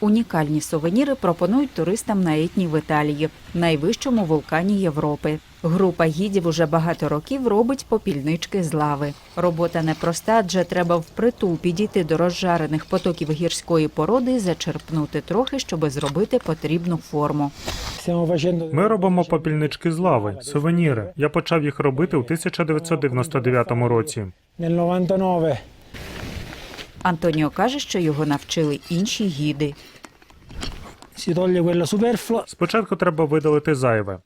Унікальні сувеніри пропонують туристам на етні в Італії, найвищому вулкані Європи. Група гідів уже багато років робить попільнички з лави. Робота непроста, адже треба впритул підійти до розжарених потоків гірської породи і зачерпнути трохи, щоб зробити потрібну форму. Ми робимо попільнички з лави, сувеніри. Я почав їх робити у 1999 році. Nel 99 Антоніо каже, що його навчили інші гіди. Спочатку треба видалити зайве,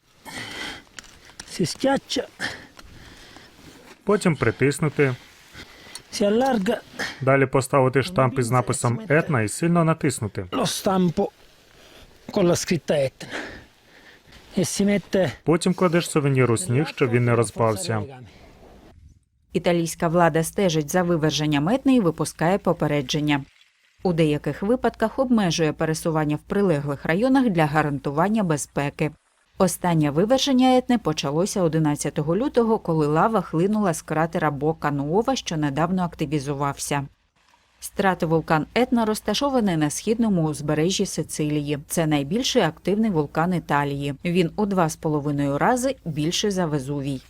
потім притиснути, далі поставити штамп із написом Етна і сильно натиснути. lo stampo con la scritta Etna e si mette Потім кладеш сувенір у сніг, щоб він не розпався. Італійська влада стежить за виверженням етни і випускає попередження. У деяких випадках обмежує пересування в прилеглих районах для гарантування безпеки. Останнє виверження етни почалося 11 лютого, коли лава хлинула з кратера Бока Нуова, що недавно активізувався. Стратовулкан Етна розташований на східному узбережжі Сицилії. Це найбільший активний вулкан Італії. Він у два з половиною рази більший за Везувій.